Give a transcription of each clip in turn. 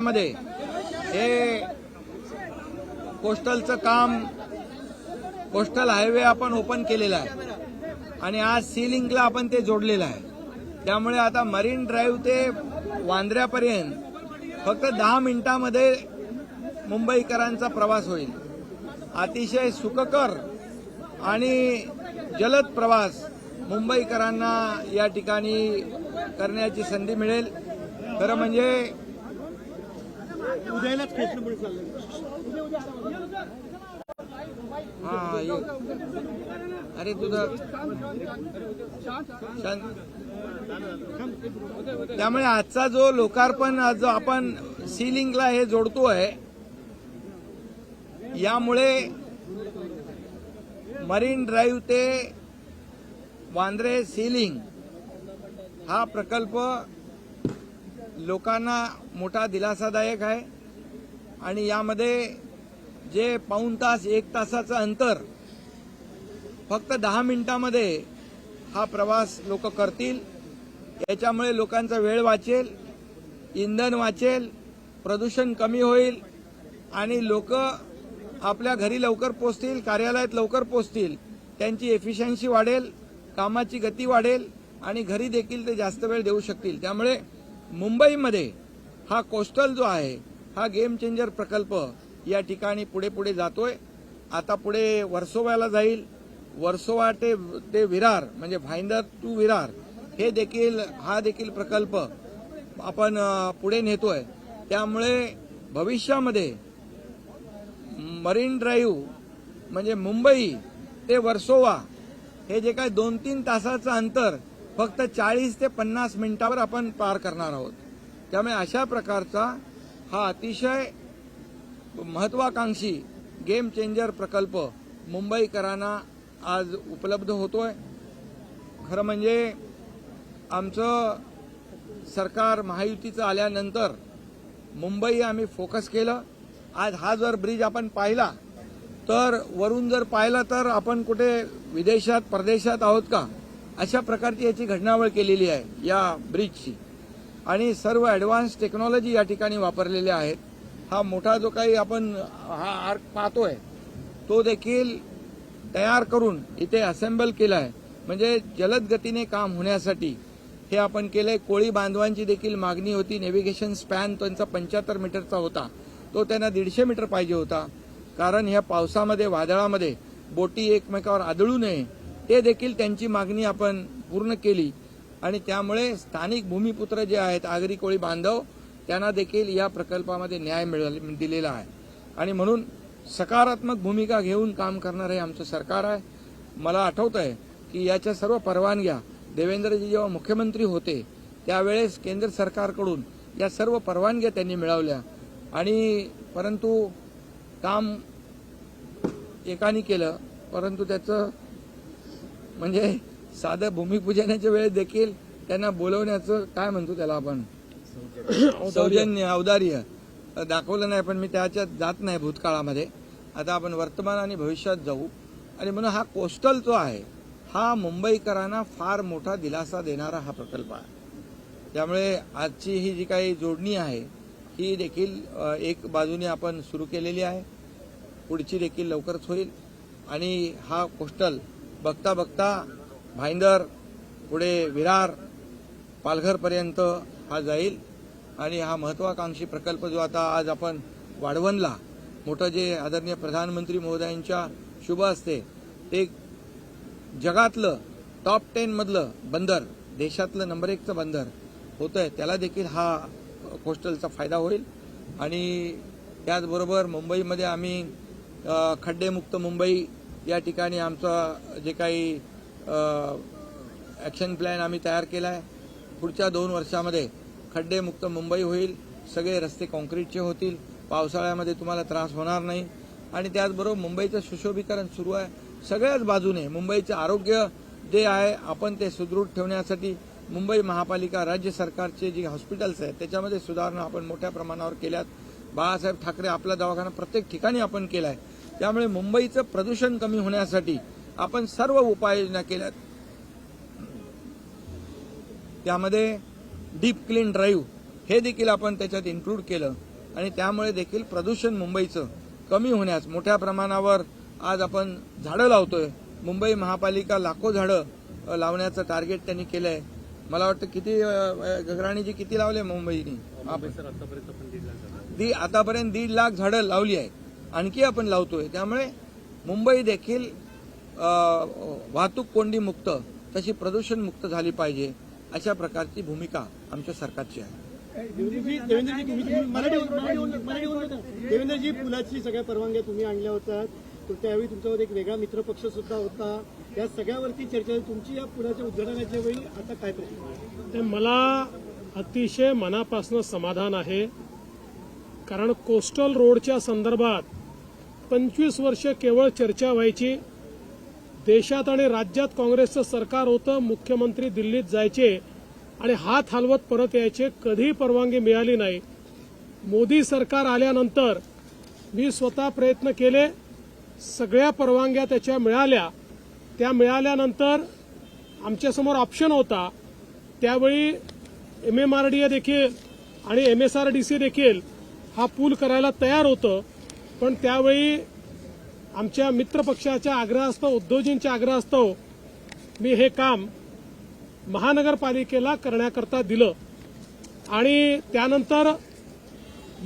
मध्ये. हे कोस्टलचं काम कोस्टल हायवे आपण ओपन केलेला आहे. आणि आज सी लिंकला आपण ते जोडलेलं आहे. त्यामुळे आता मरीन ड्राईव्ह ते वांद्र्यापर्यंत फक्त दहा मिनिटामध्ये मुंबईकरांचा प्रवास होईल. अतिशय सुखकर आणि जलद प्रवास मुंबईकरांना या ठिकाणी करण्याची संधी मिळेल. खरं म्हणजे उद्यालाच फेसबुक चाललंय हा ये. अरे तुझं त्यामुळे आजचा जो लोकार्पण आज जो आपण सीलिंगला हे जोडतोय यामुळे मरीन ड्राईव्ह ते वांद्रे सीलिंग हा प्रकल्प लोकांना मोठा दिलासादायक आहे. आणि यामध्ये जे पाऊण तास एक तासाचं अंतर फक्त दहा मिनिटामध्ये हा प्रवास लोक करतील. याच्यामुळे लोकांचा वेळ वाचेल इंधन वाचेल प्रदूषण कमी होईल आणि लोक आपल्या घरी लवकर पोचतील कार्यालयात लवकर पोचतील. त्यांची एफिशियन्सी वाढेल कामाची गती वाढेल आणि घरी देखील ते जास्त वेळ देऊ शकतील. त्यामुळे मुंबईमध्ये हा कोस्टल जो आहे हा गेम चेंजर प्रकल्प या ठिकाणी पुढे पुढे जातोय. आता पुढे वर्सोव्याला जाईल. वर्सोवा ते ते विरार म्हणजे भाईंदर टू विरार हे देखील हा देखील प्रकल्प आपण पुढे नेतोय. त्यामुळे भविष्यामध्ये मरीन ड्राईव्ह म्हणजे मुंबई ते वर्सोवा हे जे काय दोन तीन तासाचं अंतर फक्त चाळीस ते पन्नास मिनिटावर आपण पार करणार आहोत. त्यामुळे अशा प्रकारचा हा अतिशय महत्वाकांक्षी गेम चेंजर प्रकल्प मुंबईकरांना आज उपलब्ध होतोय. खरं म्हणजे आमचं सरकार महायुतीचं आल्यानंतर मुंबई आम्ही फोकस केलं. आज हा जर ब्रिज आपण पाहिला तर वरून जर पाहिला तर आपण कुठे विदेशात परदेशात आहोत का? अशा प्रकारची याची घटनावळ केलेली आहे या ब्रिजची. आणि सर्व ॲडव्हान्स टेक्नॉलॉजी या ठिकाणी वापरलेल्या आहेत. हा मोठा जो काही आपण हा आर्क पाहतोय तो देखील तयार करून इथे असेंबल केला आहे म्हणजे जलद गतीने काम होण्यासाठी हे आपण केलंय. कोळी बांधवांची देखील मागणी होती. नेव्हिगेशन स्पॅन त्यांचा पंच्याहत्तर मीटरचा होता. तो त्यांना दीडशे मीटर पाहिजे होता. कारण ह्या पावसामध्ये वादळामध्ये बोटी एकमेकावर आदळू नये. ते देखील त्यांची मागणी आपण पूर्ण केली. आणि त्यामुळे स्थानिक भूमिपुत्र जे आहेत आगरी कोळी बांधव त्यांना देखील या प्रकल्पामध्ये न्याय मिळाले दिलेला आहे. आणि म्हणून सकारात्मक भूमिका घेऊन काम करणारं हे आमचं सरकार आहे. मला आठवत आहे की याच्या सर्व परवानग्या देवेंद्रजी जेव्हा मुख्यमंत्री होते त्यावेळेस केंद्र सरकारकडून या सर्व परवानग्या त्यांनी मिळवल्या. आणि परंतु काम एकाने केलं परंतु त्याचं म्हणजे साधं भूमिपूजनाच्या वेळेस देखील त्यांना बोलवण्याचं काय म्हणतो त्याला आपण? सौजन्य औदार्य. दाखवलं नाही पण मी त्याच्यात जात नाही भूतकाळामध्ये. आता आपण वर्तमान आणि भविष्यात जाऊ. आणि म्हणून हा कोस्टल जो आहे हा मुंबईकरांना फार मोठा दिलासा देणारा हा प्रकल्प आहे. त्यामुळे आजची ही जी काही जोडणी आहे ही देखील एक बाजूने आपण सुरू केलेली आहे. पुढची देखील लवकरच होईल. आणि हा कोस्टल बघता बघता भाईंदर पुढे विरार पालघरपर्यंत हा जाईल. आणि हा महत्वाकांक्षी प्रकल्प जो आता आज आपण वाढवणला मोठं जे आदरणीय प्रधानमंत्री महोदयांच्या शुभ असते ते जगातलं टॉप टेनमधलं बंदर देशातलं नंबर एकचं बंदर होतं आहे त्याला देखील हा कोस्टलचा फायदा होईल. आणि त्याचबरोबर मुंबईमध्ये आम्ही खड्डेमुक्त मुंबई या ठिकाणी आमचं जे काही ॲक्शन प्लॅन आम्ही तयार केला आहे पुढच्या दोन वर्षामध्ये खड्डेमुक्त मुंबई होईल सगळे रस्ते कॉन्क्रीटचे होतील पावसाळ्यामध्ये तुम्हाला त्रास होणार नाही. आणि त्याचबरोबर मुंबईचं सुशोभीकरण सुरू आहे. सगळ्याच बाजूने मुंबईचं आरोग्य जे आहे आपण ते सुदृढ ठेवण्यासाठी मुंबई महापालिका राज्य सरकारचे जे हॉस्पिटल्स आहेत त्याच्यामध्ये सुधारणा आपण मोठ्या प्रमाणावर केल्यात. बाळासाहेब ठाकरे आपला दवाखाना प्रत्येक ठिकाणी आपण केला आहे त्यामुळे मुंबईचं प्रदूषण कमी होण्यासाठी आपण सर्व उपाययोजना केल्यात. त्यामध्ये डीप क्लीन ड्राईव्ह हे देखील आपण त्याच्यात इन्क्लूड केलं. आणि त्यामुळे देखील प्रदूषण मुंबईचं कमी होण्यास मोठ्या प्रमाणावर आज आपण झाडं लावतोय. मुंबई महापालिका लाखो झाडं लावण्याचं टार्गेट त्यांनी केलंय. मला वाटतं किती गगराणीजी किती लावले मुंबईने? आतापर्यंत दीड लाख झाडं लावली आहेत. आणखी आपण लावतोय. त्यामुळे मुंबई देखील वाहतूक कोंडी मुक्त तशी प्रदूषण मुक्त झाली पाहिजे अशा प्रकारची भूमिका आमच्या सरकारची आहे. देवेंद्रजी पुलाची सगळ्या परवानग्या तुम्ही आणल्या होत्या. तर त्यावेळी तुमच्यावर एक वेगळा मित्रपक्ष सुद्धा होता. या सगळ्यावरती चर्चा. तुमची या पुलाच्या उद्घाटनाच्या वेळी आता काय ते मला अतिशय मनापासून समाधान आहे. कारण कोस्टल रोडच्या संदर्भात पंचवीस वर्ष केवळ चर्चा व्हायची. देशात आणि राज्यात काँग्रेसचं सरकार होतं मुख्यमंत्री दिल्लीत जायचे आणि हात हलवत परत यायचे कधी परवानगी मिळाली नाही. मोदी सरकार आल्यानंतर मी स्वतः प्रयत्न केले सगळ्या परवानग्या त्याच्या मिळाल्या. त्या मिळाल्यानंतर आमच्यासमोर ऑप्शन होता. त्यावेळी M M R D A देखील आणि M S R D C देखील हा पूल करायला तयार होतं. पण त्यावेळी आमच्या मित्रपक्षाच्या आग्रहास्तव उद्योजींच्या आग्रहास्तव मी हे काम महानगरपालिकेला करण्याकरता दिलं. आणि त्यानंतर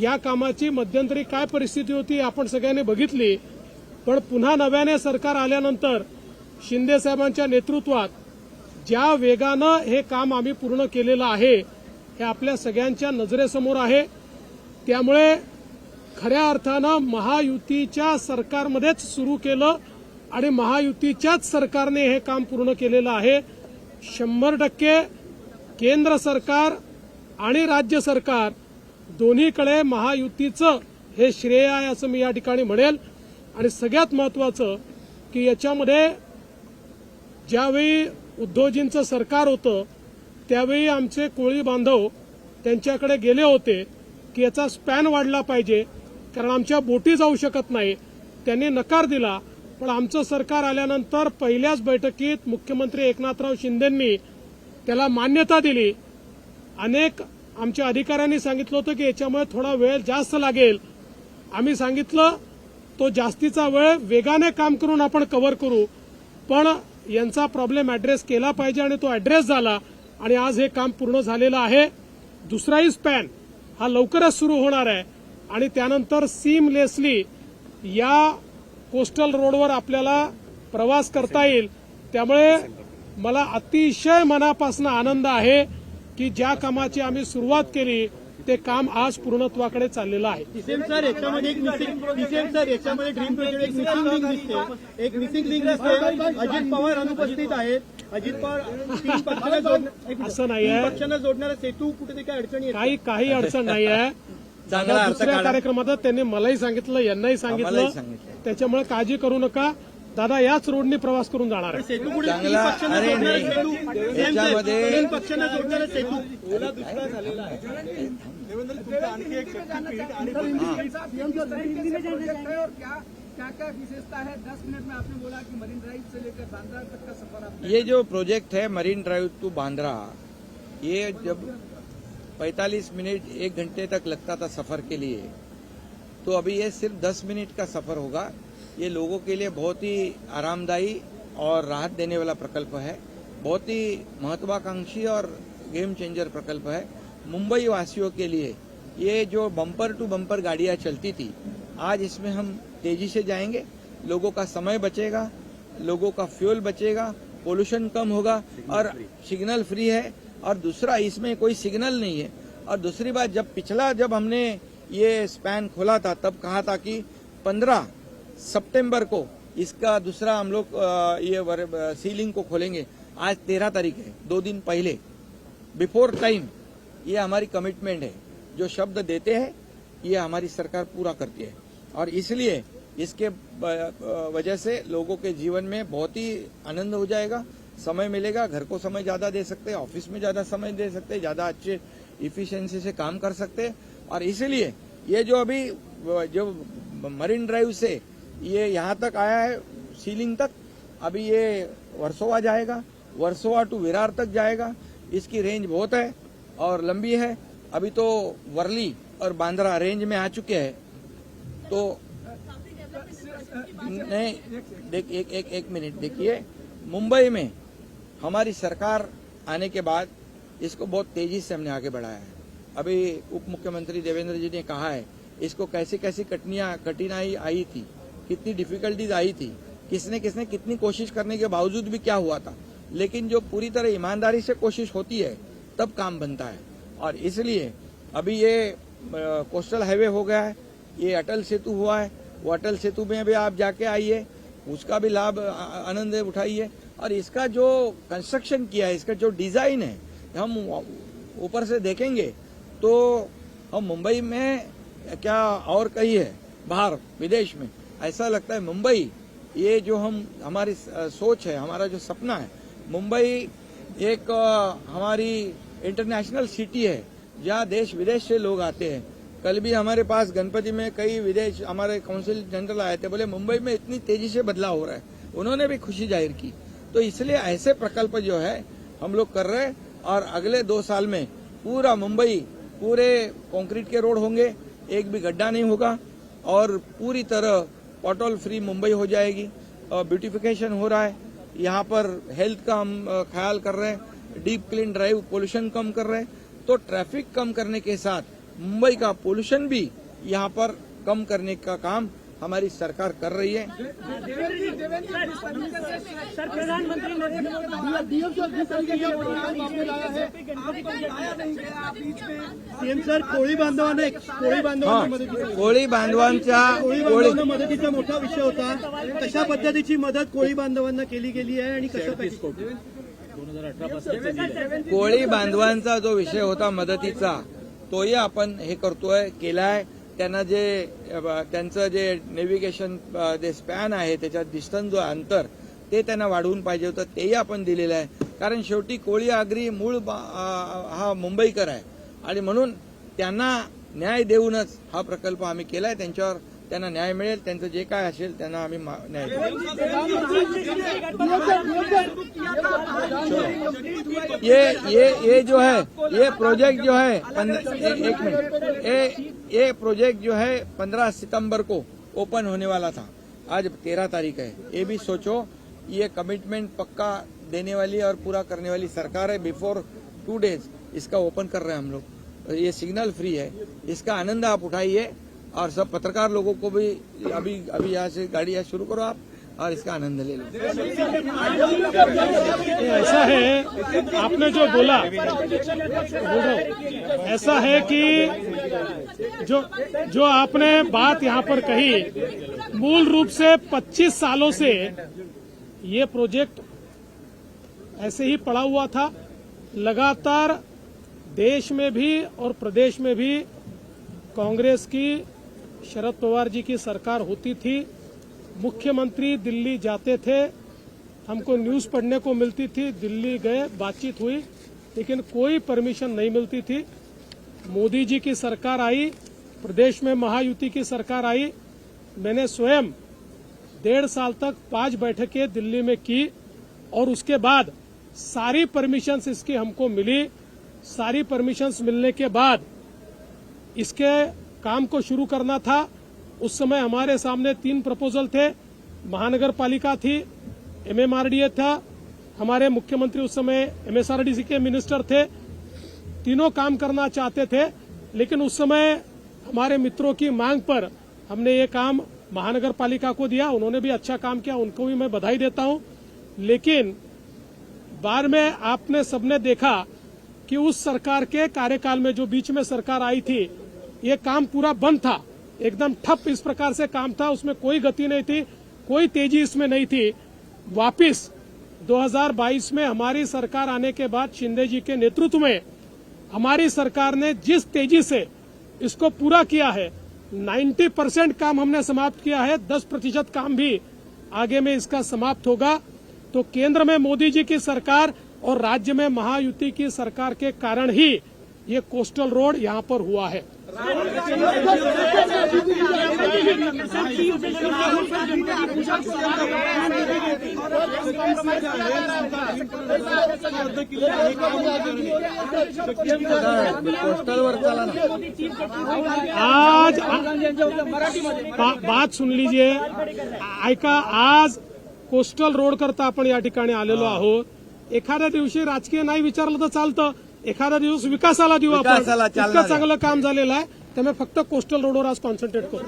या कामाची मध्यंतरी काय परिस्थिती होती आपण सगळ्यांनी बघितली. पण पुन्हा नव्याने सरकार आल्यानंतर शिंदे साहेबांच्या नेतृत्वात ज्या वेगानं हे काम आम्ही पूर्ण केलेलं आहे हे आपल्या सगळ्यांच्या नजरेसमोर आहे. त्यामुळे खऱ्या अर्थानं महायुतीच्या सरकारमध्येच सुरू केलं आणि महायुतीच्याच सरकारने हे काम पूर्ण केलेलं आहे. शंभर टक्के केंद्र सरकार आणि राज्य सरकार दोन्हीकडे महायुतीचं हे श्रेय आहे असं मी या ठिकाणी म्हणेल. आणि सगळ्यात महत्वाचं की याच्यामध्ये ज्यावेळी उद्धवजींचं सरकार होतं त्यावेळी आमचे कोळी बांधव त्यांच्याकडे गेले होते की याचा स्पॅन वाढला पाहिजे. कारण आमच्या बोटी जाऊ शकत नाही. त्यांनी नकार दिला. पण आमचं सरकार आल्यानंतर पहिल्याच बैठकीत मुख्यमंत्री एकनाथराव शिंदेंनी त्याला मान्यता दिली. अनेक आमच्या अधिकाऱ्यांनी सांगितलं होतं की याच्यामुळे थोडा वेळ जास्त लागेल. आम्ही सांगितलं तो जास्तीचा वेळ वेगाने काम करून आपण कव्हर करू. पण यांचा प्रॉब्लेम ऍड्रेस केला पाहिजे आणि तो ऍड्रेस झाला. आणि आज हे काम पूर्ण झालेलं आहे. दुसराही स्पॅन हा लवकरच सुरू होणार आहे. आणि त्यानंतर सीमलेसली या कोस्टल रोडवर आपल्याला प्रवास करता येईल. त्यामुळे मला अतिशय मनापासून आनंद आहे की ज्या कामाची आम्ही सुरुवात केली ते काम आज पूर्णत्वाकडे चाललेलं आहे. डीसीएम सर याच्यामध्ये एक मिसिंग डीसीएम सर याच्यामध्ये ड्रीम प्रोजेक्ट एक मिसिंग लिंक दिसते. एक मिसिंग लिंक दिसते. अजित पवार अनुपस्थित आहेत. अजित पवार. असं नाही आहे. जोडणारा सेतू कुठे काही अडचणी काही काही अडचण नाही आहे चांगला दुसऱ्या. कार्यक्रमात त्यांनी मलाही सांगितलं यांनाही सांगितलं. त्याच्यामुळे काळजी करू नका. दादा याच रोडनी प्रवास करून जाणार आहे. क्या क्या विशेषता है दस मिनट में आपने बोला कि मरीन ड्राइव से लेकर बांद्रा तक का सफर आप ये जो प्रोजेक्ट है मरीन ड्राइव टू बांद्रा ये जब 45 मिनट एक घंटे तक लगता था सफ़र के लिए। तो अभी ये सिर्फ़ 10 मिनट का सफ़र होगा। ये लोगों के लिए बहुत ही आरामदायी और राहत देने वाला प्रकल्प है। बहुत ही महत्वाकांक्षी और गेम चेंजर प्रकल्प है। मुंबई वासियों के लिए ये जो बम्पर टू बम्पर गाड़ियाँ चलती थी आज इसमें हम तेज़ी से जाएँगे। लोगों का समय बचेगा लोगों का फ्यूल बचेगा पोल्यूशन कम होगा और सिग्नल फ्री है। और दूसरा इसमें कोई सिग्नल नहीं है। और दूसरी बात, जब पिछला जब हमने ये स्पैन खोला था, तब कहा था कि 15 सितंबर को इसका दूसरा हम लोग ये सीलिंग को खोलेंगे। आज तेरह तारीख है, दो दिन पहले। बिफोर टाइम ये हमारी कमिटमेंट है। जो शब्द देते हैं, ये हमारी सरकार पूरा करती है। और इसलिए इसके वजह से लोगों के जीवन में बहुत ही आनंद हो जाएगा। समय मिलेगा, घर को समय ज़्यादा दे सकते हैं, ऑफ़िस में ज़्यादा समय दे सकते हैं, ज़्यादा अच्छे इफिशियंसी से काम कर सकते हैं। और इसीलिए ये जो अभी, जो मरीन ड्राइव से ये यहाँ तक आया है सीलिंग तक, अभी ये वर्सोवा जाएगा, वर्सोवा टू विरार तक जाएगा। इसकी रेंज बहुत है और लंबी है। अभी तो वर्ली और बांद्रा रेंज में आ चुके हैं। तो नहीं, देख, एक एक एक मिनट, देखिए, मुंबई में हमारी सरकार आने के बाद इसको बहुत तेज़ी से हमने आगे बढ़ाया है। अभी उप मुख्यमंत्री देवेंद्र जी ने कहा है, इसको कैसी कैसी कठिनियाँ कठिनाई आई थी, कितनी डिफिकल्टीज आई थी, किसने किसने कितनी कोशिश करने के बावजूद भी क्या हुआ था। लेकिन जो पूरी तरह ईमानदारी से कोशिश होती है, तब काम बनता है। और इसलिए अभी ये कोस्टल हाईवे हो गया है, ये अटल सेतु हुआ है, वो अटल सेतु में भी आप जाके आइए, उसका भी लाभ आनंद उठाइए। और इसका जो कंस्ट्रक्शन किया है, इसका जो डिज़ाइन है, हम ऊपर से देखेंगे तो हम मुंबई में क्या और कहीं है? बाहर, विदेश में। ऐसा लगता है मुंबई, ये जो हम, हमारी सोच है, हमारा जो सपना है, मुंबई एक हमारी इंटरनेशनल सिटी है, जहाँ देश विदेश से लोग आते हैं। कल भी हमारे पास गणपति में कई विदेश, हमारे काउंसिल जनरल आए थे, बोले, मुंबई में इतनी तेज़ी से बदलाव हो रहा है। उन्होंने भी खुशी ज़ाहिर की। तो इसलिए ऐसे प्रकल्प जो है, हम लोग कर रहे हैं और अगले दो साल में पूरा मुंबई, पूरे कंक्रीट के रोड होंगे, एक भी गड्ढा नहीं होगा और पूरी तरह पॉटोल फ्री मुंबई हो जाएगी। और ब्यूटिफिकेशन हो रहा है। यहाँ पर हेल्थ का हम ख्याल कर रहे हैं। डीप क्लीन ड्राइव पोल्यूशन कम कर रहे हैं। तो ट्रैफ़िक कम करने के साथ मुंबई का पोल्यूशन भी यहाँ पर कम करने का काम हमारी सरकार कर रही है। सर प्रधानमंत्री है कोळी बांधवांना कोळी बांधवांना मदतीचा कोळी बांधवांच्या कोळी मदतीचा मोठा विषय होता. कशा पद्धतीची मदत कोळी बांधवांना केली गेली आहे आणि कसं कोळी बांधवांचा जो विषय होता मदतीचा तोही आपण हे करतोय केलाय. त्यांना जे त्यांचं जे नेव्हिगेशन जे स्पॅन आहे त्याच्यात डिस्टन्स जो अंतर ते त्यांना वाढवून पाहिजे होतं तेही आपण दिलेलं आहे. कारण शेवटी कोळी आगरी मूळ बा- हा मुंबईकर आहे. आणि म्हणून त्यांना न्याय देऊनच हा प्रकल्प आम्ही केला आहे त्यांच्यावर न्याय त्यांचं जे आम्ही न्याय ये ये ये जो है, ये प्रोजेक्ट जो है एक मिनट ये ये प्रोजेक्ट जो है पंद्रह सितंबर को ओपन होने वाला था। आज तेरह तारीख है। ये भी सोचो, ये कमिटमेंट पक्का देने वाली और पूरा करने वाली सरकार है। बिफोर टू डेज़ इसका ओपन कर रहे हैं हम लोग। ये सिग्नल फ्री है। इसका आनंद आप उठाइए। और सब पत्रकार लोगों को भी अभी अभी यहाँ से गाड़ी यहाँ शुरू करो आप और इसका आनंद ले लो। ऐसा है, आपने जो बोला, ऐसा है कि जो जो आपने बात यहाँ पर कही, मूल रूप से 25 सालों से ये प्रोजेक्ट ऐसे ही पड़ा हुआ था। लगातार देश में भी और प्रदेश में भी कांग्रेस की शरद पवार जी की सरकार होती थी, मुख्यमंत्री दिल्ली जाते थे, हमको न्यूज़ पढ़ने को मिलती थी, दिल्ली गए, बातचीत हुई, लेकिन कोई परमिशन नहीं मिलती थी। मोदी जी की सरकार आई, प्रदेश में महायुति की सरकार आई, मैंने स्वयं डेढ़ साल तक पाँच बैठकें दिल्ली में की, और उसके बाद सारी परमिशंस इसकी हमको मिली। सारी परमिशंस मिलने के बाद इसके काम को शुरू करना था। उस समय हमारे सामने तीन प्रपोजल थे। महानगर पालिका थी एमएमआरडीए था, हमारे मुख्यमंत्री उस समय एमएसआरडीसी के मिनिस्टर थे। तीनों काम करना चाहते थे, लेकिन उस समय हमारे मित्रों की मांग पर हमने ये काम महानगर पालिका को दिया। उन्होंने भी अच्छा काम किया, उनको भी मैं बधाई देता हूँ। लेकिन बाद में आपने सबने देखा कि उस सरकार के कार्यकाल में जो बीच में सरकार आई थी ये काम पूरा बंद था। एकदम ठप इस प्रकार से काम था, उसमें कोई गति नहीं थी, कोई तेज़ी इसमें नहीं थी। वापिस 2022 में हमारी सरकार आने के बाद शिंदे जी के नेतृत्व में हमारी सरकार ने जिस तेज़ी से इसको पूरा किया है 90 परसेंट काम हमने समाप्त किया है 10 प्रतिशत काम भी आगे में इसका समाप्त होगा। तो केंद्र में मोदी जी की सरकार और राज्य में महायुति की सरकार के कारण ही ये कोस्टल रोड यहाँ पर हुआ है। आज बात सुन लीजिए ऐका आज कोस्टल रोड करता आपण या ठिकाणी आलेलो आहोत. एखाद्या दिवशी राजकीय नाही विचारलं तर चालतं. एखादा दिवस विकासाला देऊ आपण विकासाला चालना इतकं द्या. चांगलं काम झालेलं आहे त्यामुळे फक्त कोस्टल रोडवर आज कॉन्सन्ट्रेट करू